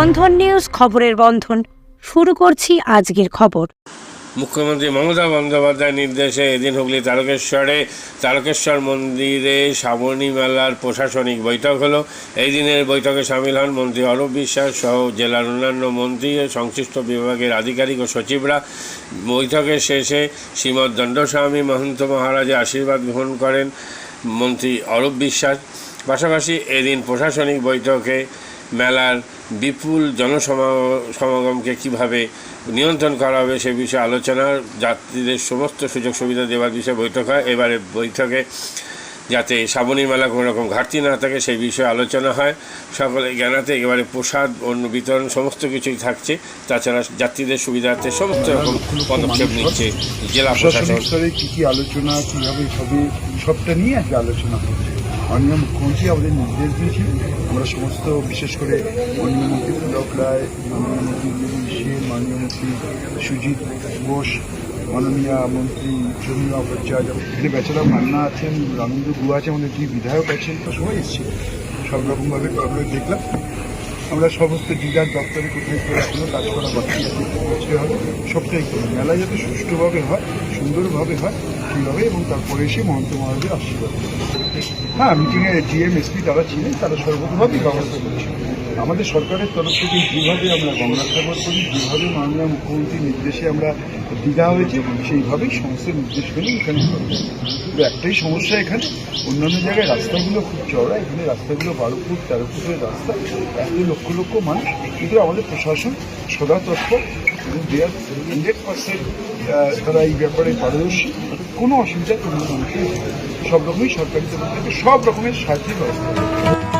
বন্ধন news খবরের বন্ধন। শুরু করছি আজকের খবর। মুখ্যমন্ত্রী মমতা বন্দ্যোপাধ্যায়ের নির্দেশে এদিন হুগলি তারকেশ্বরে তারকেশ্বর মন্দিরে শ্রাবণী মেলার প্রশাসনিক বৈঠক হলো। এই দিনের বৈঠকে সামিল হন মন্ত্রী অরূপ বিশ্বাস সহ জেলার অন্যান্য মন্ত্রী ও সংশ্লিষ্ট বিভাগের আধিকারিক ও সচিবরা। বৈঠকের শেষে শ্রীমৎ দণ্ডস্বামী মহন্ত মহারাজের আশীর্বাদ গ্রহণ করেন মন্ত্রী অরূপ বিশ্বাস। পাশাপাশি এদিন প্রশাসনিক বৈঠকে মেলার বিপুল জনসমাগমকে কীভাবে নিয়ন্ত্রণ করা হবে সে বিষয়ে আলোচনা যাত্রীদের সমস্ত সুযোগ সুবিধা দেওয়ার বিষয়ে বৈঠক হয়। এবারে বৈঠকে যাতে শ্রাবণী মেলা কোনো রকম ঘাটতি না থাকে সেই বিষয়ে আলোচনা হয়। সকলে জ্ঞানাতে এবারে প্রসাদ অন্য বিতরণ সমস্ত কিছুই থাকছে। তাছাড়া যাত্রীদের সুবিধার্থে সমস্ত রকম পদক্ষেপ নিচ্ছে জেলা প্রশাসন কী কী আলোচনা কীভাবে সবই সবটা নিয়ে আজকে আলোচনা হচ্ছে। মাননীয় মুখ্যমন্ত্রী আমাদের নির্দেশ দিয়েছিলেন আমরা সমস্ত, বিশেষ করে মাননীয় মন্ত্রী পুলক রায়, মাননীয় মন্ত্রী সেন, মাননীয় মন্ত্রী সুজিত ঘোষ, মাননীয় মন্ত্রী জমিয়া ভট্টাচার্য, এখানে বেচারা মান্না আছেন রামেন্দ্র গুয়া আছে আমাদের যে বিধায়ক আছেন, তো সবাই এসছে। সব রকমভাবে আমরা দেখলাম। আমরা সমস্ত ডিলার দপ্তরে কোথায় করে এখনও কাজ করা বাকি আছে হবে। সবটাই করি মেলা যাতে সুষ্ঠুভাবে হয়, সুন্দরভাবে হয় এবং তারপরে এসে মহন্ত আশীর্বাদ। হ্যাঁ মিটিংয়ে জিএম এসপি তারা ছিলেন, তারা সর্বতভাবেই ব্যবস্থা করছে আমাদের সরকারের তরফ থেকে যেভাবে আমরা গঙ্গা সাগর করি, যেভাবে মাননীয় মুখ্যমন্ত্রীর নির্দেশে আমরা দীঘা হয়েছে সেইভাবেই সমস্ত নির্দেশ মেনে এখানে কিন্তু একটাই সমস্যা এখানে, অন্যান্য জায়গায় রাস্তাগুলো খুব চওড়া, এখানে রাস্তাগুলো বারো ফুট, তেরো ফুটের রাস্তা এত লক্ষ লক্ষ মানুষ। কিন্তু আমাদের প্রশাসন সদা তৎপর এবং দেয়ার হান্ড্রেড পার্সেন্ট তারা এই ব্যাপারে পারদর্শী। কোনো অসুবিধা কোনো মানুষের সব রকমই সরকারি তরফ থেকে সব রকমের সাহায্যের ব্যবস্থা।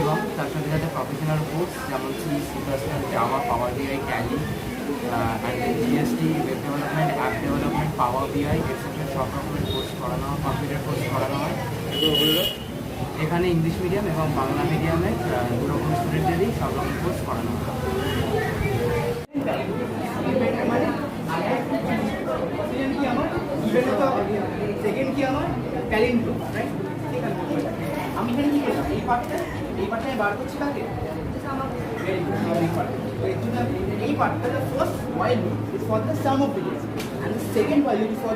এবং তার সাথে সাথে প্রফেশনাল কোর্স যেমন C C plus Java power BI and GST web development app development power BI সব রকমের কোর্স করানো হয় কম্পিউটার কোর্স করানো হয়। এখানে ইংলিশ মিডিয়াম এবং বাংলা মিডিয়ামে দু রকম স্টুডেন্টদেরই সব রকম কোর্স করানো হয়। বার করছি কাকে Very good, এই part. এই দুটো- এই পার্টটা the first while loop is for the sum of digits and the second while loop is for